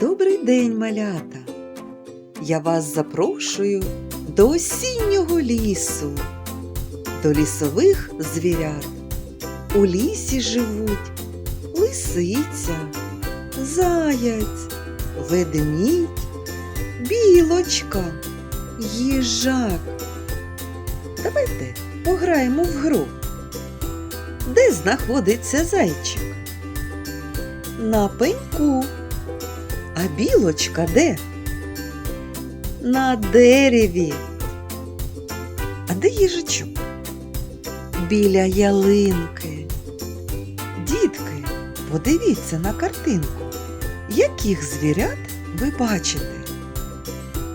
Добрий день, малята! Я вас запрошую до осіннього лісу, до лісових звірят. У лісі живуть лисиця, заяць, ведмідь, білочка, їжак. Давайте пограємо в гру. Де знаходиться зайчик? На пеньку. А білочка де? На дереві. А де їжачок? Біля ялинки. Дітки, подивіться на картинку. Яких звірят ви бачите?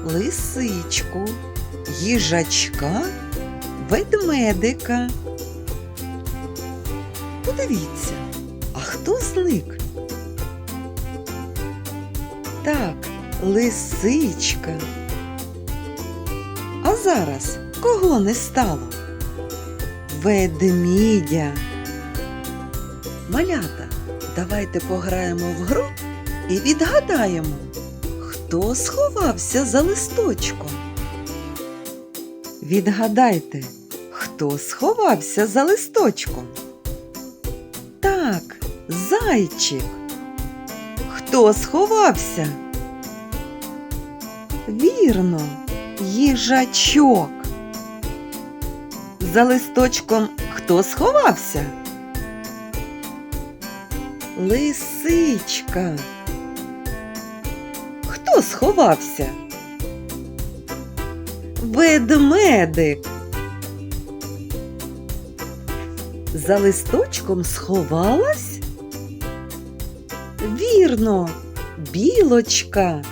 Лисичку, їжачка, ведмедика. Подивіться, а хто зник? Так, лисичка. А зараз кого не стало? Ведмідя. Малята, давайте пограємо в гру і відгадаємо, хто сховався за листочком. Відгадайте, хто сховався за листочком? Так, зайчик. Хто сховався? Вірно, їжачок. За листочком хто сховався? Лисичка. Хто сховався? Ведмедик. За листочком сховалась? Вірно, білочка.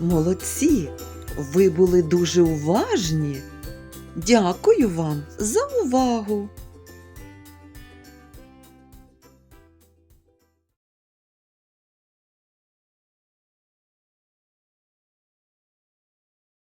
Молодці, ви були дуже уважні. Дякую вам за увагу.